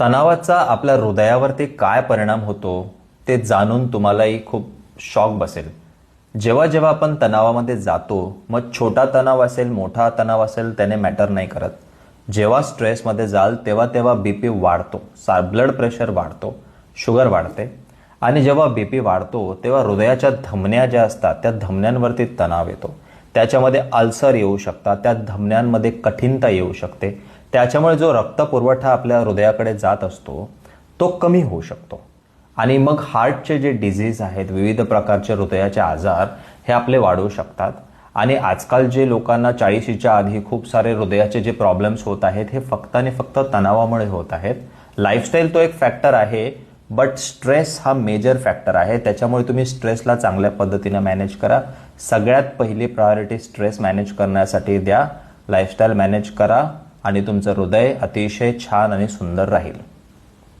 तणावाचा आपल्या हृदयावरती काय परिणाम होतो ते जाणून तुम्हालाही खूप शॉक बसेल. जेव्हा जेव्हा आपण तणावामध्ये जातो मग छोटा तणाव असेल मोठा तणाव असेल त्याने मॅटर नाही करत. जेव्हा स्ट्रेसमध्ये जाल तेव्हा तेव्हा बी पी वाढतो. सा ब्लड प्रेशर वाढतो. शुगर वाढते. आणि जेव्हा बी पी वाढतो तेव्हा हृदयाच्या धमन्या ज्या असतात त्या धमन्यांवरती तणाव येतो. त्याच्यामध्ये अल्सर येऊ शकतात. त्या धमन्यांमध्ये कठीणता येऊ शकते. त्याच्यामुळे जो रक्तपुरवठा आपल्या हृदयाकडे जात असतो तो कमी होऊ शकतो. आणि मग हार्टचे जे डिझीज आहेत विविध प्रकारचे हृदयाचे आजार हे आपले वाढू शकतात. आणि आजकाल जे लोकांना चाळीशीच्या आधी खूप सारे हृदयाचे जे प्रॉब्लेम्स होत आहेत हे फक्त आणि फक्त तणावामुळे होत आहेत. लाईफस्टाईल तो एक फॅक्टर आहे बट स्ट्रेस हा मेजर फॅक्टर आहे. त्याच्यामुळे तुम्ही स्ट्रेसला चांगल्या पद्धतीने मॅनेज करा. सगळ्यात पहिली प्रायोरिटी स्ट्रेस मॅनेज करण्यासाठी द्या. लाईफस्टाईल मॅनेज करा. आणि तुमचं हृदय अतिशय छान आणि सुंदर राहील.